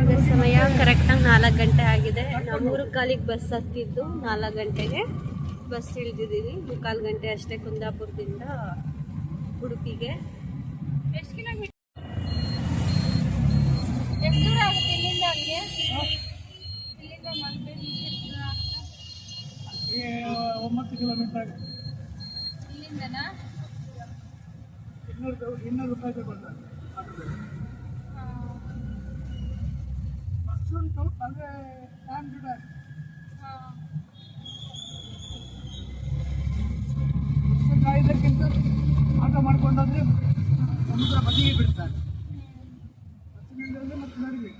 ಈಗ ಸಮಯ ಕರೆಕ್ಟಾಗಿ ನಾಲ್ಕು ಗಂಟೆ ಆಗಿದೆ. ನಾವು ಮೂರು ಕಾಲಿಗೆ ಬಸ್ ಹತ್ತಿದ್ದು ನಾಲ್ಕು ಗಂಟೆಗೆ. ಬಸ್ ಇಳಿದಿದ್ದೀವಿ. ಮುಕ್ಕಾಲು ಗಂಟೆ ಅಷ್ಟೇ ಕುಂದಾಪುರದಿಂದ ಉಡುಪಿಗೆ. ಎಷ್ಟು ಕಿಲೋಮೀಟರ್ ಎಷ್ಟು ದೂರ ಆಗುತ್ತೆ ಇಲ್ಲಿಂದ ಅಲ್ಲಿಗೆ ಇಲ್ಲಿಂದ ಒಂಬತ್ತು ಕಿಲೋಮೀಟರ್ ಇಲ್ಲಿಂದನಾ? ಇನ್ನೂರು ರೂಪಾಯಿ ತಗೊಳ್ತಾರೆ. ಉಂಟು ಅಂದರೆ ಕೂಡ ಬಸ್ ಕಾಯ್ದಕ್ಕಿಂತ ಆಟೋ ಮಾಡ್ಕೊಂಡೋದ್ರೆ ಸಮುದ್ರ ಬದಿಗೆ ಬಿಡ್ತಾರೆ ಮತ್ತು ನಡುವೆ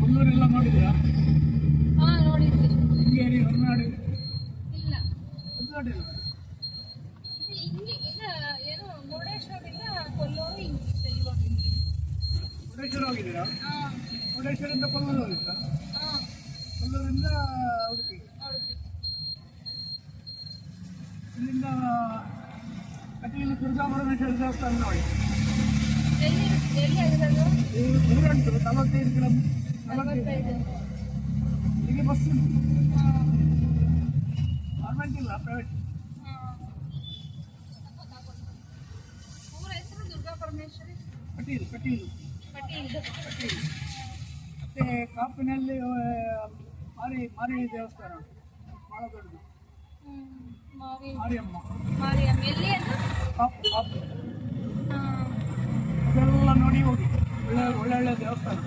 ಮಂಗಳೂರೆಲ್ಲ ನೋಡಿದ್ರಾ ಹಾಂ ನೋಡಿದ್ವಿ ಶೃಂಗೇರಿ ಹೊರನಾಡು ಇಲ್ಲ ಅದು ನೋಡಿಲ್ಲ ಹಿಂಗೆ ಇಲ್ಲ ಏನು ಮುರುಡೇಶ್ವರದಿಂದ ಕೊಲ್ಲೂರು ಹಿಂಗೆ ಇವಾಗ ಹಿಂಗೆ ಮುರುಡೇಶ್ವರ ಹೋಗಿದ್ದೀರಾ ಹಾಂ ಮುರುಡೇಶ್ವರದಿಂದ ಕೊಲ್ಲೂರು ಹೋಗಿದ್ರಾ ಹಾಂ ಕೊಲ್ಲೂರಿಂದ ಉಡುಪಿ ಉಡುಪಿ ಇಲ್ಲಿಂದ ಕಟೀಲು ದುರ್ಗಾಪರಮೇಶ್ವರ ನೋಡಿ ದೂರ ಉಂಟು ನಲವತ್ತೈದು ನಲವತ್ತೈದು ಇಲ್ಲಿಗೆ ಬಸ್ ಉಂಟು ಗೌರ್ಮೆಂಟ್ ಇಲ್ಲ ಪ್ರೈವೇಟ್ ಕಟೀಲು ಕಟೀಲು ಕಟೀಲು ಮತ್ತೆ ಕಾಪಿನಲ್ಲಿ ಮಾರಿ ಮಾರಿ ದೇವಸ್ಥಾನ ಉಂಟು ಭಾಳ ದೊಡ್ಡದು ಮಾರಿಯಮ್ಮ. ಮಾರಿಯಮ್ಮ. ಎಲ್ಲಿ ಅದು? ಕಾಪು ಕಾಪು ಅದೆಲ್ಲ ನೋಡಿ ಹೋಗಿ. ಒಳ್ಳೆ ಒಳ್ಳೆ ಒಳ್ಳೆ ದೇವಸ್ಥಾನ.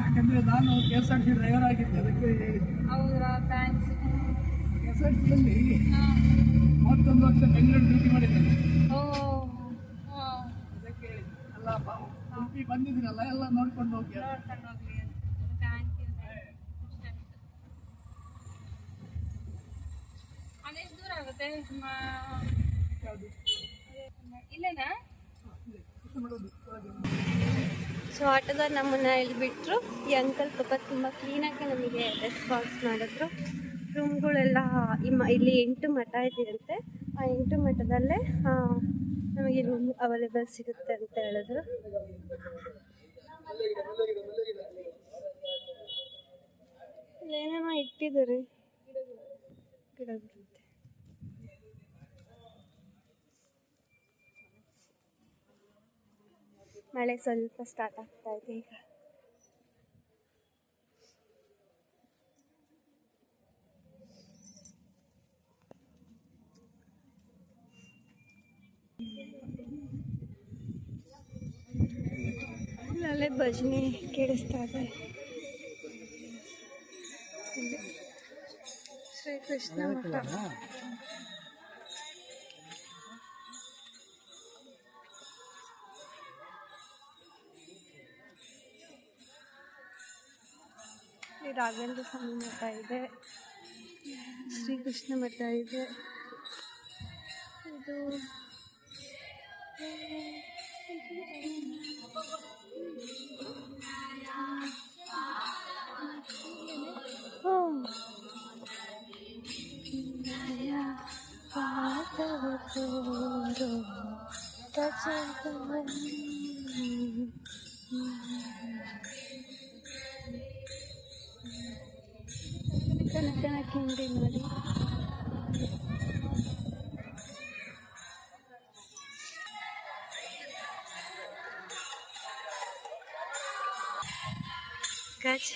ಯಾಕಂದರೆ ನಾನು K S R T driver ಆಗಿದ್ದೆ ಅದಕ್ಕೆ ಕೆ ಎಸ್ ಆರ್ ಟಿಯಲ್ಲಿ ಮೂವತ್ತೊಂದು ವರ್ಷ ಬೆಂಗಳೂರು ಡ್ಯೂಟಿ ಮಾಡಿದ್ದೇನೆ. ಅದಕ್ಕೆ ಎಲ್ಲ ಉಡುಪಿ ಬಂದಿದ್ದೀರಲ್ಲ ಎಲ್ಲ ನೋಡ್ಕೊಂಡು ಹೋಗಿ ದೂರ ಆಗುತ್ತೆ? ಸೊ ಆಟೋದವ್ರು ನಮ್ಮನ್ನ ಇಲ್ಲಿ ಬಿಟ್ಟರು ಈ ಅಂಕಲ್ ಪಾಪ ತುಂಬ ಕ್ಲೀನಾಗಿ ನಮಗೆ ರೆಸ್ಪಾನ್ಸ್ ಮಾಡಿದ್ರು. ರೂಮ್ಗಳೆಲ್ಲ ಇಲ್ಲಿ ಎಂಟು ಮಠ ಇದೆಯಂತೆ. ಆ ಎಂಟು ಮಠದಲ್ಲೇ ನಮಗೆ ರೂಮ್ ಅವೈಲೇಬಲ್ ಸಿಗುತ್ತೆ ಅಂತ ಹೇಳಿದ್ರು. ಏನೇನೋ ಇಟ್ಟಿದ್ದಾರೆ? ಮಳೆ ಸ್ವಲ್ಪ ಸ್ಟಾರ್ಟ್ ಆಗ್ತಾ ಇದೆ ಈಗ. ಅಲ್ಲೇ ಭಜನೆ ಕೇಳಿಸ್ತಾ ಇದೆ. ಇಲ್ಲಿ ಶ್ರೀಕೃಷ್ಣ ಮಠ. ರಾಘವೇಂದ್ರ ಸ್ವಾಮಿ ಮಠ ಇದೆ ಶ್ರೀಕೃಷ್ಣ ಮಠ ಇದೆ ಇದು ಓ. ಪಾದವ ತೋರು ಭಜಗವನ್ನು. ಕನಕನ ಕಿಂಡಿ ನೋಡಿ ಗಜ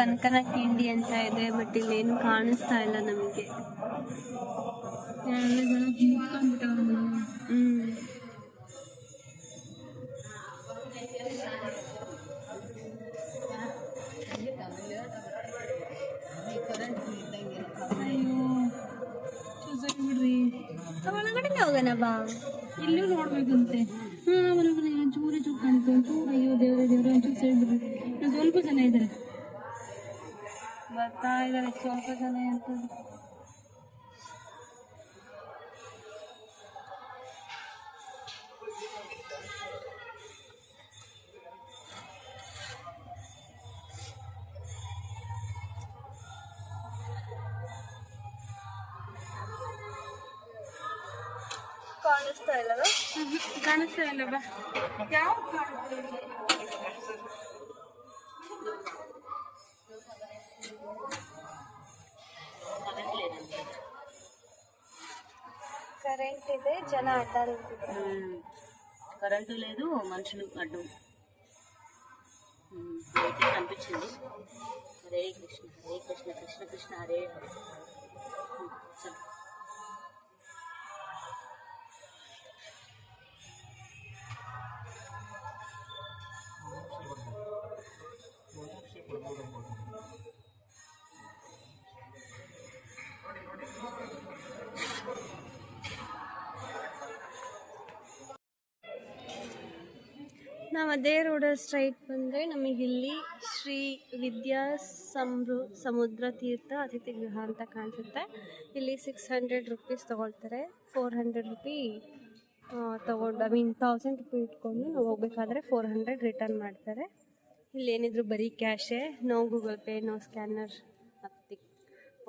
ಕನಕನ ಕಿಂಡಿ ಅಂತ ಇದೆ ಬಟ್ ಇಲ್ಲಿ ಏನು ಕಾಣಿಸ್ತಾ ಇಲ್ಲ ನಮಗೆ. ಬಿಡ್ರಿ ಒಳಗಡೆ ಹೋಗೋಣ ಬಾ. ಇಲ್ಲೂ ನೋಡ್ಬೇಕಂತೆ. Daire ve çorbacana yapın. ಕಾಣಿಸ್ತಾ ಇಲ್ಲದ ಕಾಣಿಸ್ತಾ ಇಲ್ಲವ ಯಾವ ಕಾಣಿಸ್ತಾ ಇಲ್ಲ ಬಾ ಯಾವ కరెంట్ ಇದೆ ಜನ ಅಡ್ಡ ನಿಂತಿದ್ದಾರೆ కరెంటు లేదు మనుషులు అడ్డు ఉమ్, లైటింగ్ కనిపించింది హరే కృష్ణ హరే కృష్ణ కృష్ణ కృష్ణ హరే హరే ನಾವು ಅದೇ ರೋಡ್ ಸ್ಟ್ರೈಟ್ ಬಂದರೆ ನಮಗಿಲ್ಲಿ ಶ್ರೀ ವಿದ್ಯಾ ಸಮೃ, ಸಮುದ್ರ ತೀರ್ಥ ಅತಿಥಿ ಗೃಹ ಅಂತ ಕಾಣಿಸುತ್ತೆ. ಇಲ್ಲಿ ಸಿಕ್ಸ್ ಹಂಡ್ರೆಡ್ ರುಪೀಸ್ ತೊಗೊಳ್ತಾರೆ. ಫೋರ್ ಹಂಡ್ರೆಡ್ ರುಪಿ ತೊಗೊಂಡು ಐ ಮೀನ್ ತೌಸಂಡ್ ರುಪಿ ಇಟ್ಕೊಂಡು ನಾವು ಹೋಗ್ಬೇಕಾದ್ರೆ ಫೋರ್ ಹಂಡ್ರೆಡ್ ರಿಟರ್ನ್ ಮಾಡ್ತಾರೆ. ಇಲ್ಲಿ ಏನಿದ್ರು ಬರೀ ಕ್ಯಾಶೇ no Google Pay no scanner nothing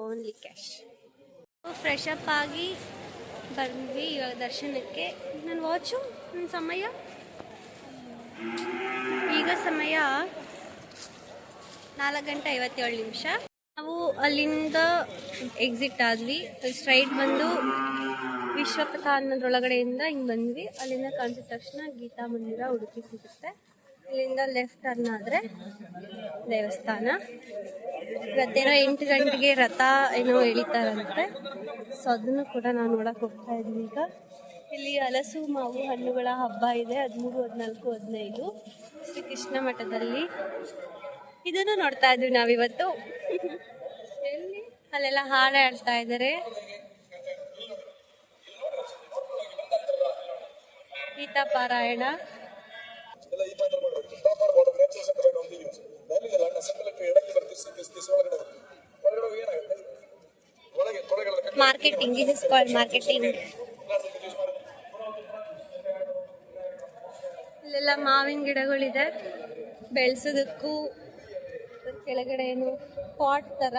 only cash fresh up ಆಗಿ ಬಂದ್ವಿ ಇವಾಗ ದರ್ಶನಕ್ಕೆ. ನನ್ನ ವಾಚು ನನ್ನ ಸಮಯ. ಈಗ ಸಮಯ ನಾಲ್ಕು ಗಂಟೆ ಐವತ್ತೇಳು ನಿಮಿಷ. ನಾವು ಅಲ್ಲಿಂದ ಎಕ್ಸಿಟ್ ಆದ್ವಿ. ಸ್ಟ್ರೈಟ್ ಬಂದು ವಿಶ್ವಪಥ ಅನ್ನೋದ್ರೊಳಗಡೆಯಿಂದ ಹಿಂಗೆ ಬಂದ್ವಿ. ಅಲ್ಲಿಂದ ಕಾಣಿಸಿದ ತಕ್ಷಣ ಗೀತಾ ಮಂದಿರ ಉಡುಪಿ ಸಿಗುತ್ತೆ. ಇಲ್ಲಿಂದ ಲೆಫ್ಟ್ ಟರ್ನ್ ಆದರೆ ದೇವಸ್ಥಾನ. ಇವತ್ತೇನೋ ಎಂಟು ಗಂಟೆಗೆ ರಥ ಏನೋ ಎಳಿತಾರಂತೆ. ಸೊ ಅದನ್ನು ಕೂಡ ನಾವು ನೋಡಕ್ಕೆ ಹೋಗ್ತಾ ಇದ್ದೀನಿ ಈಗ. ಇಲ್ಲಿ ಹಲಸು ಮಾವು ಹಣ್ಣುಗಳ ಹಬ್ಬ ಇದೆ. ಹದಿಮೂರು ಹದಿನಾಲ್ಕು ಹದಿನೈದು. ಶ್ರೀ ಕೃಷ್ಣ ಮಠದಲ್ಲಿ ಇದನ್ನು ನೋಡ್ತಾ ಇದ್ವಿ ನಾವಿವತ್ತು. ಅಲ್ಲೆಲ್ಲ ಹಾಡು ಹೇಳ್ತಾ ಇದ್ದಾರೆ. ಗೀತಾ ಪಾರಾಯಣ. ಮಾರ್ಕೆಟಿಂಗ್ ಇಸ್ ಕಾಲ್ಡ್ ಮಾರ್ಕೆಟಿಂಗ್ ಇಲ್ಲೆಲ್ಲ ಮಾವಿನ ಗಿಡಗಳಿದೆ. ಬೆಳೆಸೋದಕ್ಕೂ ಕೆಳಗಡೆ ಏನು ಪಾಟ್ ಥರ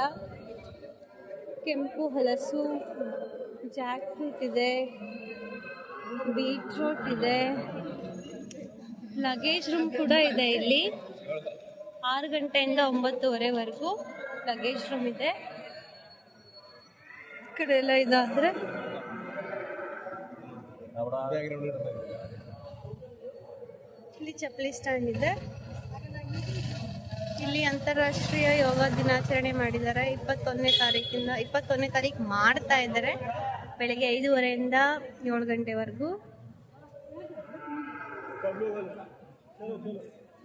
ಕೆಂಪು ಹಲಸು ಜಾಕ್ ಫ್ರೂಟ್ ಇದೆ ಬೀಟ್ರೂಟ್ ಇದೆ. ಲಗೇಜ್ ರೂಮ್ ಕೂಡ ಇದೆ ಇಲ್ಲಿ. ಆರು ಗಂಟೆಯಿಂದ ಒಂಬತ್ತುವರೆವರೆಗೂ ಲಗೇಜ್ ರೂಮ್ ಇದೆ. ಈ ಕಡೆ ಎಲ್ಲ ಇದಾದ್ರೆ. ಇಲ್ಲಿ ಚಪ್ಪಲಿ ಸ್ಟ್ಯಾಂಡ್ ಇದೆ. ಇಲ್ಲಿ ಅಂತಾರಾಷ್ಟ್ರೀಯ ಯೋಗ ದಿನಾಚರಣೆ ಮಾಡಿದ್ದಾರೆ. ಇಪ್ಪತ್ತೊಂದನೇ ತಾರೀಕಿಂದ, ಇಪ್ಪತ್ತೊಂದನೇ ತಾರೀಕು ಮಾಡ್ತಾ ಇದ್ದಾರೆ. ಬೆಳಗ್ಗೆ ಐದೂವರೆಯಿಂದ ಏಳು ಗಂಟೆವರೆಗೂ.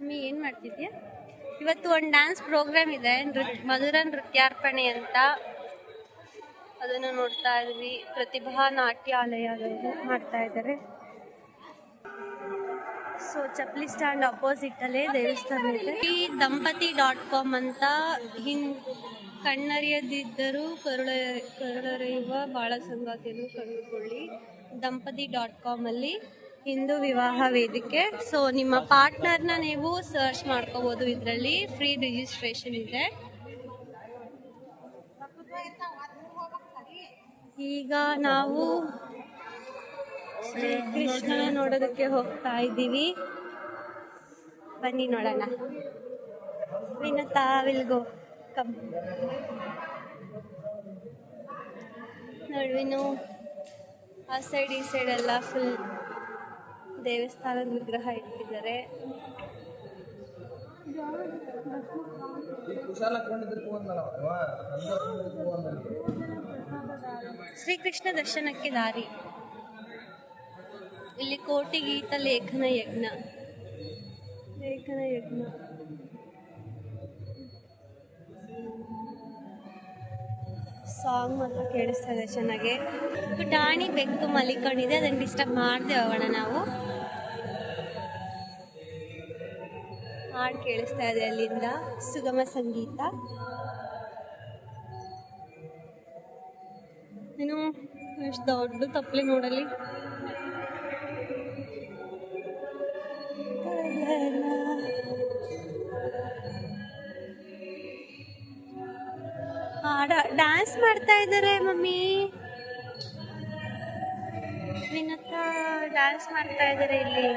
ನೀ ಏನು ಮಾಡ್ತಿದ್ಯಾ? ಇವತ್ತು ಒಂದು ಡ್ಯಾನ್ಸ್ ಪ್ರೋಗ್ರಾಮ್ ಇದೆ. ನೃತ್ಯ ಮಧುರ ನೃತ್ಯಾರ್ಪಣೆ ಅಂತ. ಅದನ್ನು ನೋಡ್ತಾ ಇದ್ವಿ. ಪ್ರತಿಭಾ ನಾಟ್ಯಾಲಯದವರು ಮಾಡ್ತಾ ಇದ್ದಾರೆ. ಸೊ ಚಪ್ಲಿ ಸ್ಟ್ಯಾಂಡ್ ಅಪೋಸಿಟ್ ಅಲ್ಲೇ ದೇವಸ್ಥಾನ ಇದೆ. ಈ ದಂಪತಿ ಡಾಟ್ ಕಾಮ್ ಅಂತ ಹಿಂಗ್ ಕಣ್ಣರಿಯದಿದ್ದರೂ ಕರುಳ, ಕರುಳರಿಯುವ ಬಾಳ ಸಂಗಾತಿಯನ್ನು ಕಂಡುಕೊಳ್ಳಿ. ದಂಪತಿ ಡಾಟ್ ಕಾಮ್ ಅಲ್ಲಿ ಹಿಂದೂ ವಿವಾಹ ವೇದಿಕೆ. ಸೊ ನಿಮ್ಮ ಪಾರ್ಟ್ನರ್ನ ನೀವು ಸರ್ಚ್ ಮಾಡ್ಕೋಬಹುದು ಇದರಲ್ಲಿ. ಫ್ರೀ ರಿಜಿಸ್ಟ್ರೇಷನ್ ಇದೆ. ಈಗ ನಾವು ಶ್ರೀ ಕೃಷ್ಣನ ನೋಡೋದಕ್ಕೆ ಹೋಗ್ತಾ ಇದ್ದೀವಿ. ಬನ್ನಿ ನೋಡೋಣ. Vinata will go come. ನೋಡ್ವಿನು ಆ ಸೈಡ್ ಈ ಸೈಡ್ ಎಲ್ಲ ಫುಲ್ ದೇವಸ್ಥಾನದ ವಿಗ್ರಹ ಇಟ್ಟಿದ್ದಾರೆ. ಶ್ರೀಕೃಷ್ಣ ದರ್ಶನಕ್ಕೆ ದಾರಿ. ಇಲ್ಲಿ ಕೋಟಿ ಗೀತ ಲೇಖನ ಯಜ್ಞ. ಲೇಖನ ಯಜ್ಞ. ಸಾಂಗ್ ಮಾತ್ರ ಕೇಳಿಸ್ತಾ ಇದೆ ಚೆನ್ನಾಗಿ. ಪುಟಾಣಿ ಬೆಕ್ಕು ಮಲಿಕೊಂಡಿದೆ ಅದನ್ನು ಡಿಸ್ಟರ್ಬ್ ಮಾಡದೆ ಹೋಗೋಣ ನಾವು. ಹಾಡು ಕೇಳಿಸ್ತಾ ಇದೆ ಅಲ್ಲಿಂದ ಸುಗಮ ಸಂಗೀತ. ಏನು ಎಷ್ಟು ದೊಡ್ಡ ತಪ್ಪಲೆ ನೋಡಲಿ ಡ್ಯಾನ್ಸ್ ಮಾಡ್ತಾ ಇದ್ದಾರೆ ಮಮ್ಮಿ. ವಿನತಾ ಡ್ಯಾನ್ಸ್ ಮಾಡ್ತಾ ಇದ್ದಾರೆ ಇಲ್ಲಿ.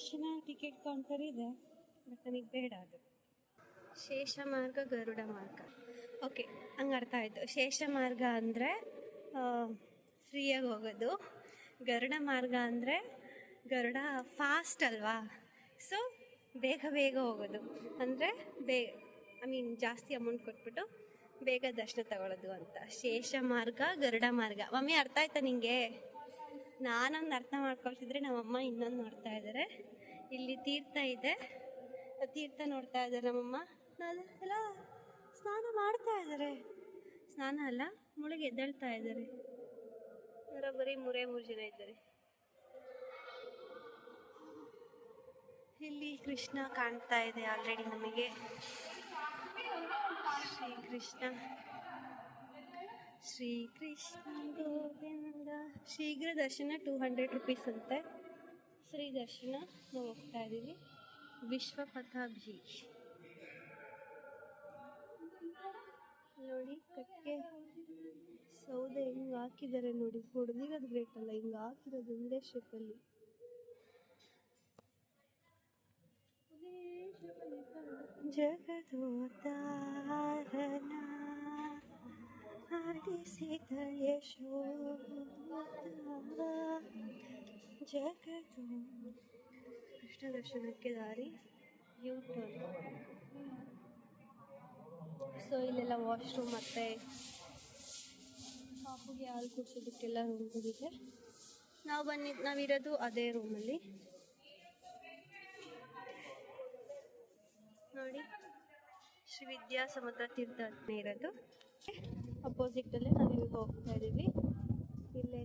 ದರ್ಶನ ಟಿಕೆಟ್ ಕೌಂಟರ್ ಇದೆ, ಬಟ್ ನನಗೆ ಬೇಡ ಅದು. ಶೇಷ ಮಾರ್ಗ, ಗರುಡ ಮಾರ್ಗ. ಓಕೆ ಹಂಗೆ ಅರ್ಥ ಆಯಿತು. ಶೇಷ ಮಾರ್ಗ ಅಂದರೆ ಫ್ರೀಯಾಗಿ ಹೋಗೋದು. ಗರುಡ ಮಾರ್ಗ ಅಂದರೆ, ಗರುಡ ಫಾಸ್ಟ್ ಅಲ್ವಾ? ಸೊ ಬೇಗ ಬೇಗ ಹೋಗೋದು. ಅಂದರೆ, ಬೇ ಐ ಮೀನ್ ಜಾಸ್ತಿ ಅಮೌಂಟ್ ಕೊಟ್ಬಿಟ್ಟು ಬೇಗ ದರ್ಶನ ತಗೊಳ್ಳೋದು ಅಂತ. ಶೇಷ ಮಾರ್ಗ, ಗರುಡ ಮಾರ್ಗ. ಮಮ್ಮಿ, ಅರ್ಥ ಆಯ್ತಾ ನಿಂಗೆ? ನಾನೊಂದು ಅರ್ಥ ಮಾಡ್ಕೊಳ್ತಿದ್ರೆ ನಮ್ಮಮ್ಮ ಇನ್ನೊಂದು ನೋಡ್ತಾ ಇದ್ದಾರೆ ಇಲ್ಲಿ ತೀರ್ಥ ಇದೆ. ತೀರ್ಥ ನೋಡ್ತಾ ಇದ್ದಾರೆ ನಮ್ಮಮ್ಮ. ನಾನು ಎಲ್ಲ ಸ್ನಾನ ಮಾಡ್ತಾ ಇದ್ದಾರೆ ಸ್ನಾನ ಅಲ್ಲ, ಮುಳುಗಿ ಎದ್ದೇಳ್ತಾ ಇದ್ದಾರೆ ಬರೀ ಮೂರೇ ಮೂರು ಜನ ಇದ್ದಾರೆ. ಇಲ್ಲಿ ಕೃಷ್ಣ ಕಾಣ್ತಾ ಇದೆ ಆಲ್ರೆಡಿ ನಮಗೆ. ಶ್ರೀ ಕೃಷ್ಣ. ಶ್ರೀ ಕೃಷ್ಣ ಗೋವಿಂದ. ಶೀಘ್ರ ದರ್ಶನ ಟೂ ಹಂಡ್ರೆಡ್ ರುಪೀಸ್ ಅಂತೆ. ಶ್ರೀ ದರ್ಶನ ನಾವು ಹೋಗ್ತಾ ಇದ್ದೀವಿ. ಭೀಷ್ ನೋಡಿ, ಕಕ್ಕೆ ಸೌದೆ ಹಿಂಗೆ ಹಾಕಿದ್ದಾರೆ ನೋಡಿ. ಹೊಡೆದಿರೋದು ಗ್ರೇಟ್ ಅಲ್ಲ. ಹಿಂಗೆ ಹಾಕಿರೋದು ಒಂದೇ ಶೇಪಲ್ಲಿ ಜಗದೋತಾರನ ಆಡಿಸಿದ ಯಶೋಧ ಜಗದು ಕೃಷ್ಣ ದರ್ಶನಕ್ಕೆ ದಾರಿ ಯೂಟರ್ನ್ ಸೊ, ಇಲ್ಲೆಲ್ಲ ವಾಶ್ರೂಮ್ ಮತ್ತು ಪಾಪುಗೆ ಹಾಲು ಕುಡಿಸೋದಕ್ಕೆಲ್ಲ ರೂಮ್ಗಳಿದೆ. ನಾವು ಬಂದಿದ್ದು ನಾವಿರೋದು ಅದೇ ರೂಮಲ್ಲಿ. ನೋಡಿ, ಶ್ರೀ ವಿದ್ಯಾ ಸಮುದ್ರ ತೀರ್ಥ ಅಂತ ಇರೋದು ಅಪೋಸಿಟಲ್ಲೇ ನಾವು ಇವಾಗ ಹೋಗ್ತಾ ಇದ್ದೀವಿ ಇಲ್ಲೇ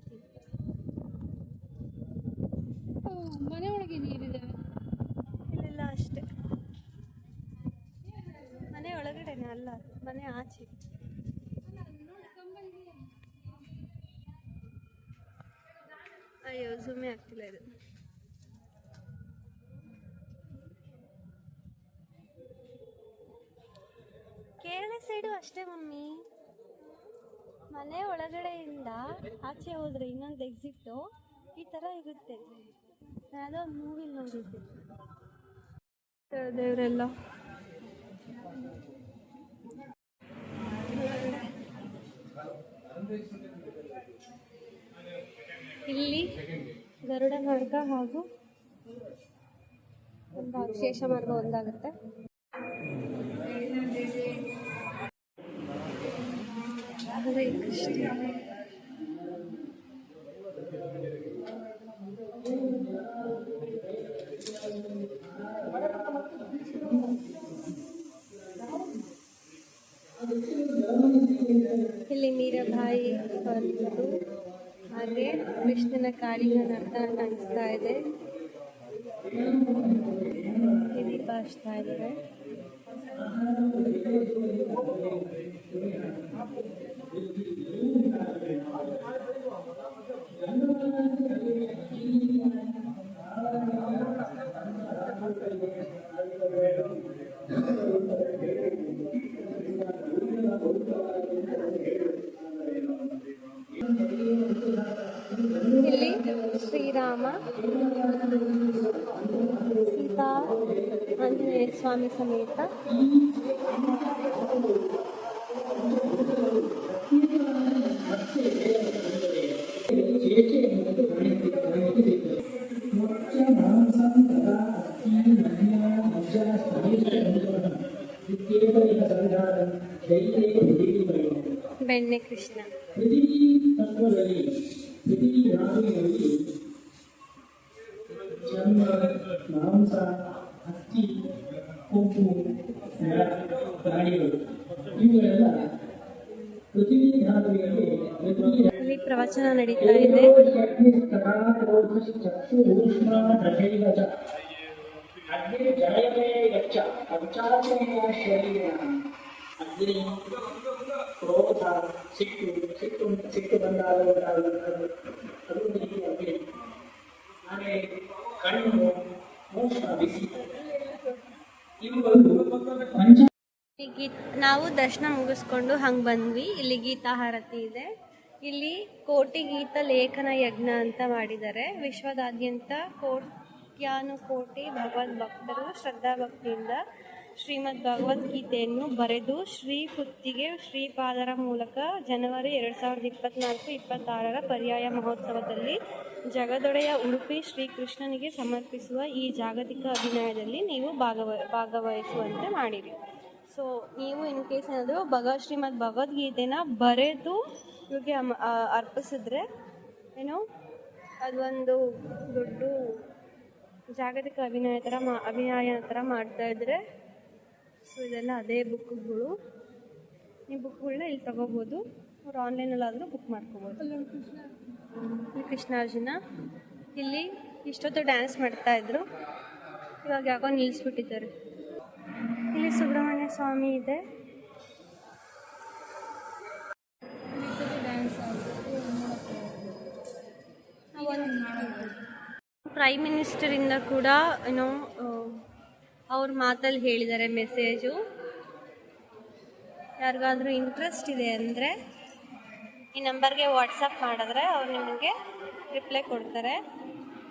ಮನೆ ಒಳಗೆ ನೀರಿದೆ ಇಲ್ಲೆಲ್ಲ ಅಷ್ಟೇ. ಮನೆ ಒಳಗಡೆನೆ ಅಲ್ಲ ಮನೆ ಆಚೆ. ಅಯ್ಯೋ ಸುಮ್ಮನೆ ಆಗ್ತಿಲ್ಲ ಇದು. ಕೇರಳ ಸೈಡು ಅಷ್ಟೇ ಮಮ್ಮಿ. ಮನೆ ಒಳಗಡೆಯಿಂದ ಆಚೆ ಹೋದ್ರೆ ಇನ್ನೊಂದು ಎಕ್ಸಿಟ್ ಈ ಥರ ಇರುತ್ತೆ. ನಾನು ಮೂವಿ ಮೂವಿಲಿ ನೋಡಿದ್ದೆ. ದೇವರೆಲ್ಲ. ಇಲ್ಲಿ ಗರುಡ ಮಾರ್ಗ ಹಾಗೂ ಒಂದು ಶೇಷ ಮಾರ್ಗ ಒಂದಾಗುತ್ತೆ. ಕೃಷ್ಣ ಇಲ್ಲಿ ಮೀರಾಬಾಯಿ ಬಂದು ಹಾಗೆ ಕೃಷ್ಣನ ಕಾಲಿನ ನರ್ತ ಕಾಣಿಸ್ತಾ ಇದೆ. ಇಲ್ಲಿ ಹಚ್ತಾ ಇದ್ದಾರೆ ಆಂಜನೇಯ ಸ್ವಾಮಿ ಸಮೇತ ಬೆಣ್ಣೆ ಕೃಷ್ಣ ಚರ್ಮ ಮಾಂಸ ಹತ್ತಿ ಗುಂಪು ಪ್ರಾಣಿಗಳು. ಇವುಗಳೆಲ್ಲ ಇಲ್ಲಿ ಪ್ರವಚನ ನಡೀತಾ ಇದೆ. ಅಗ್ನಿ ಕ್ರೋಧ ಸಿಟ್ಟು ಸಿಟ್ಟು ಸಿಟ್ಟು ಬಂದಾಗ ಉಂಟಾಗುತ್ತದೆ ಅದು ಒಂದು ಅಗ್ನಿ. ಆಮೇಲೆ ಕಣ್ಣು ನಾವು ದರ್ಶನ ಮುಗಿಸ್ಕೊಂಡು ಹಂಗೆ ಬಂದ್ವಿ. ಇಲ್ಲಿ ಗೀತಾಹಾರತಿ ಇದೆ. ಇಲ್ಲಿ ಕೋಟಿ ಗೀತ ಲೇಖನ ಯಜ್ಞ ಅಂತ ಮಾಡಿದ್ದಾರೆ. ವಿಶ್ವದಾದ್ಯಂತ ಕೋಟ್ಯಾನು ಕೋಟಿ ಭಗವದ್ ಭಕ್ತರು ಶ್ರದ್ಧಾ ಭಕ್ತಿಯಿಂದ ಶ್ರೀಮದ್ ಭಗವದ್ಗೀತೆಯನ್ನು ಬರೆದು ಶ್ರೀ ಕುತ್ತಿಗೆ ಶ್ರೀಪಾದರ ಮೂಲಕ ಜನವರಿ ಎರಡು ಸಾವಿರದ ಇಪ್ಪತ್ನಾಲ್ಕು, ಇಪ್ಪತ್ತಾರರ ಪರ್ಯಾಯ ಮಹೋತ್ಸವದಲ್ಲಿ ಜಗದೊಡೆಯ ಉಡುಪಿ ಶ್ರೀಕೃಷ್ಣನಿಗೆ ಸಮರ್ಪಿಸುವ ಈ ಜಾಗತಿಕ ಅಭಿನಯದಲ್ಲಿ ನೀವು ಭಾಗವ, ಭಾಗವಹಿಸುವಂತೆ ಮಾಡಿರಿ. ಸೊ ನೀವು ಇನ್ ಕೇಸ್ ಏನಾದರೂ ಭಗ, ಶ್ರೀಮದ್ ಭಗವದ್ಗೀತೆನ ಬರೆದು ಇವ್ರಿಗೆ ಅರ್ಪಿಸಿದ್ರೆ, ಏನು ಅದೊಂದು ದೊಡ್ಡ ಜಾಗತಿಕ ಅಭಿನಯ ಥರ ಮಾ, ಅಭಿನಯ ಥರ ಮಾಡ್ತಾ ಇದ್ರೆ ಸೊ ಇದೆಲ್ಲ ಅದೇ ಬುಕ್ಗಳು ಈ ಬುಕ್ಗಳನ್ನ ಇಲ್ಲಿ ತಗೋಬೋದು. ಅವ್ರು ಆನ್ಲೈನಲ್ಲಾದರೂ ಬುಕ್ ಮಾಡ್ಕೋಬೋದು. ಇಲ್ಲಿ ಕೃಷ್ಣಾರ್ಜುನ. ಇಲ್ಲಿ ಇಷ್ಟೊತ್ತು ಡ್ಯಾನ್ಸ್ ಮಾಡ್ತಾ ಇದ್ರು. ಇವಾಗ ಯಾಕೋ ನಿಲ್ಲಿಸ್ಬಿಟ್ಟಿದ್ದಾರೆ ಇಲ್ಲಿ ಸುಬ್ರಹ್ಮಣ್ಯ ಸ್ವಾಮಿ ಇದೆ. ಪ್ರೈಮ್ ಮಿನಿಸ್ಟರಿಂದ ಕೂಡ ಏನೋ ಅವ್ರ ಮಾತಲ್ಲಿ ಹೇಳಿದ್ದಾರೆ ಮೆಸೇಜು. ಯಾರಿಗಾದ್ರೂ ಇಂಟ್ರೆಸ್ಟ್ ಇದೆ ಅಂದರೆ ಈ ನಂಬರ್ಗೆ ವಾಟ್ಸಪ್ ಮಾಡಿದ್ರೆ ಅವ್ರು ನಿಮಗೆ ರಿಪ್ಲೈ ಕೊಡ್ತಾರೆ.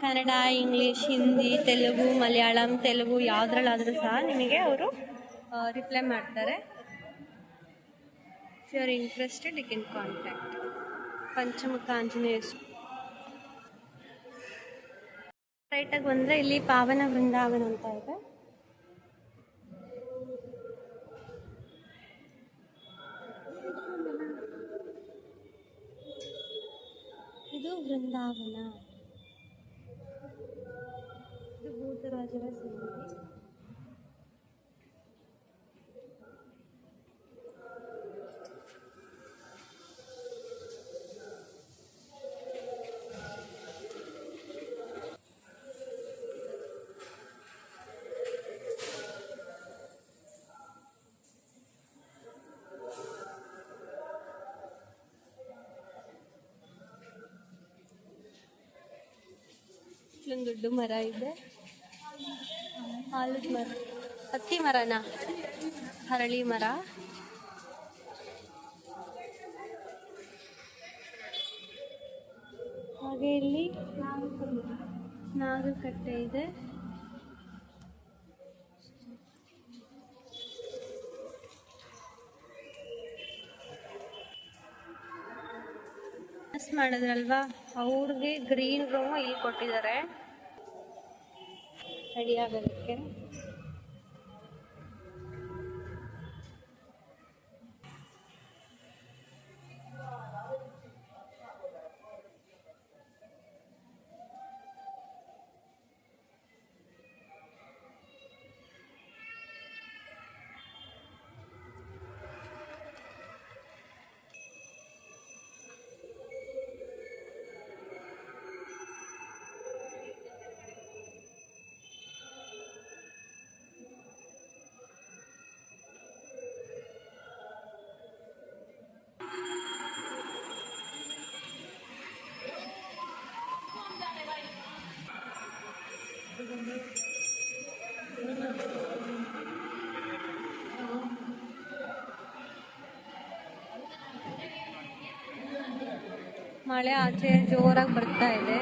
ಕನ್ನಡ, ಇಂಗ್ಲೀಷ್, ಹಿಂದಿ, ತೆಲುಗು, ಮಲಯಾಳಂ, ತೆಲುಗು ಯಾವುದ್ರಲ್ಲಾದರೂ ಸಹ ನಿಮಗೆ ಅವರು ರಿಪ್ಲೈ ಮಾಡ್ತಾರೆ. If you are interested you can contact Panchamukha Anjaneya ರೈಟಾಗಿ ಬಂದರೆ ಇಲ್ಲಿ ಪಾವನ ವೃಂದಾವನ ಅಂತ ಇದೆ ಇದು ವೃಂದಾವನ. ಇದು ಭೂತರಾಜರ ಸನ್ನಿಧಿ ಇಲ್ಲೊಂದು ದೊಡ್ಡ ಮರ ಇದೆ. ಆಲದ ಮರ. ಹತ್ತಿ ಮರನಾ? ಹರಳಿ ಮರ. ಹಾಗೆ ಇಲ್ಲಿ ನಾಗಕಟ್ಟೆ ಇದೆ. ಮಾಡಿದ್ರಲ್ವಾ? ಅವ್ರಿಗೆ ಗ್ರೀನ್ ರೂಮ್ ಇಲ್ಲಿ ಕೊಟ್ಟಿದ್ದಾರೆ. ರೆಡಿ ಆಗೋದಕ್ಕೆ? ಮಳೆ ಆಚೆ ಜೋರಾಗಿ ಬರ್ತಾ ಇದೆ.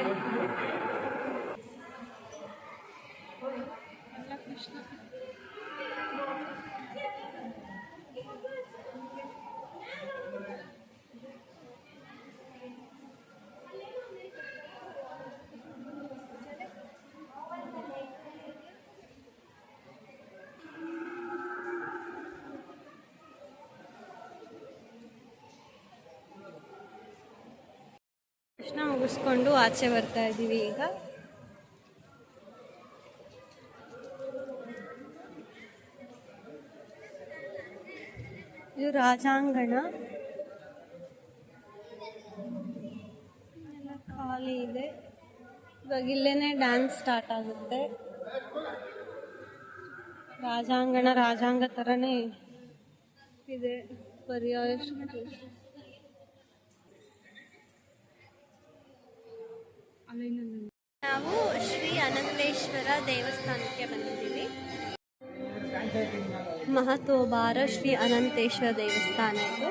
ಮುಗಿಸ್ಕೊಂಡು ಆಚೆ ಬರ್ತಾ ಇದ್ದೀವಿ ಈಗ. ಇದು ರಾಜಾಂಗಣ. ಖಾಲಿ ಇದೆ. ಇವಾಗ ಇಲ್ಲೇನೆ ಡ್ಯಾನ್ಸ್ ಸ್ಟಾರ್ಟ್ ಆಗುತ್ತೆ. ರಾಜಾಂಗಣ ರಾಜಾಂಗ ಥರನೇ ಇದೆ. ಪರ್ಯಾಯ ನಾವು ಶ್ರೀ ಅನಂತೇಶ್ವರ ದೇವಸ್ಥಾನಕ್ಕೆ ಬಂದಿದ್ದೀವಿ. ಮಹತೋಬಾರ ಶ್ರೀ ಅನಂತೇಶ್ವರ ದೇವಸ್ಥಾನ ಇದು.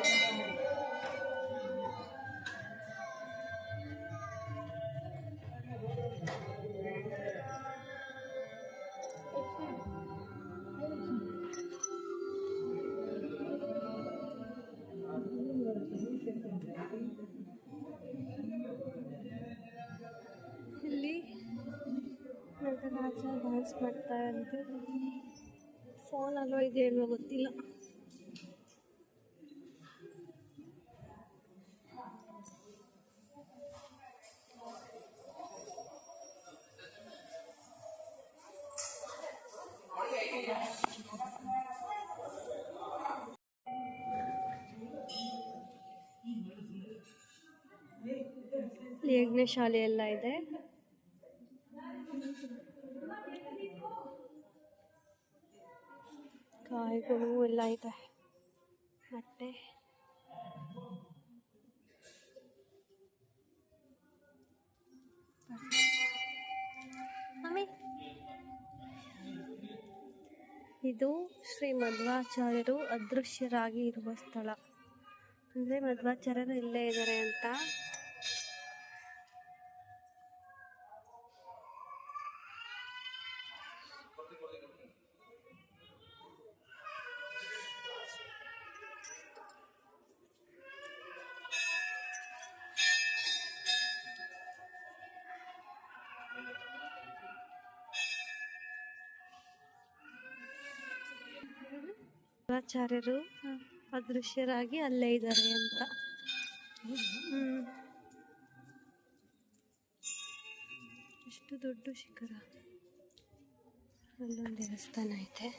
ನಟರಾಜ ಡ್ಯಾನ್ಸ್ ಮಾಡ್ತಾ ಇದ್ದೆ. ಫೋನಲ್ಲೋ ಇದೆ ಇಲ್ವೋ ಗೊತ್ತಿಲ್ಲ. ಯಜ್ಞಶಾಲೆ ಶಾಲೆ ಎಲ್ಲ ಇದೆ. ಕಾಯಿಗಳು ಎಲ್ಲ ಇದೆ. ಮತ್ತೆ? ಇದು ಶ್ರೀ ಮಧ್ವಾಚಾರ್ಯರು ಅದೃಶ್ಯರಾಗಿ ಇರುವ ಸ್ಥಳ. ಅಂದ್ರೆ ಮಧ್ವಾಚಾರ್ಯರು ಇಲ್ಲೇ ಇದ್ದಾರೆ ಅಂತ ಆಚಾರ್ಯರು ಅದೃಶ್ಯರಾಗಿ ಅಲ್ಲೇ ಇದ್ದಾರೆ ಅಂತ. ಎಷ್ಟು ದೊಡ್ಡ ಶಿಖರ. ಅಲ್ಲೊಂದು ದೇವಸ್ಥಾನ ಐತೆ.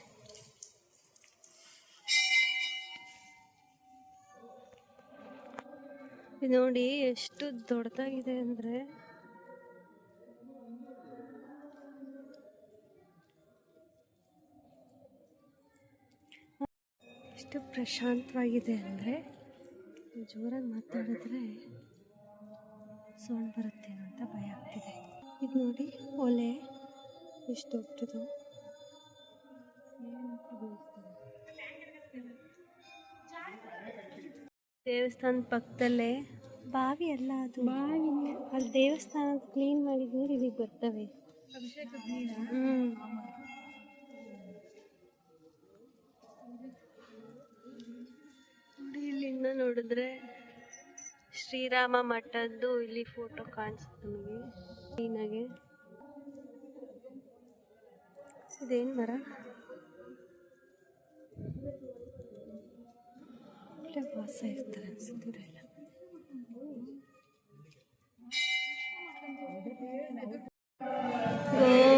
ನೋಡಿ ಎಷ್ಟು ದೊಡ್ಡದಾಗಿದೆ ಅಂದರೆ ಎಷ್ಟು ಪ್ರಶಾಂತವಾಗಿದೆ ಅಂದರೆ ಜೋರಾಗಿ ಮಾತಾಡಿದ್ರೆ ಸೌಂಡ್ ಬರುತ್ತೇನೋ ಅಂತ ಭಯ ಆಗ್ತಿದೆ. ಇದು ನೋಡಿ ಒಲೆ ಎಷ್ಟು ದೊಡ್ಡದು. ದೇವಸ್ಥಾನದ ಪಕ್ಕದಲ್ಲೇ ಬಾವಿ ಅಲ್ಲ ಅದು? ಬಾವಿ. ಅಲ್ಲಿ ದೇವಸ್ಥಾನ ಕ್ಲೀನ್ ಮಾಡಿದ ನೀರು ಇಲ್ಲಿಗೆ ಬರ್ತವೆ. ಹ್ಮ್. ಇದನ್ನ ನೋಡಿದ್ರೆ ಶ್ರೀರಾಮ ಮಠದ್ದು ಇಲ್ಲಿ ಫೋಟೋ ಕಾಣಿಸುತ್ತೆ ನಮಗೆ. ಕ್ಲೀನಾಗೆ ಇದೇನು ಮರ? ವಾಸ ಇರ್ತಾರೆ ಅನ್ಸುತ್ತೆ ಗೋ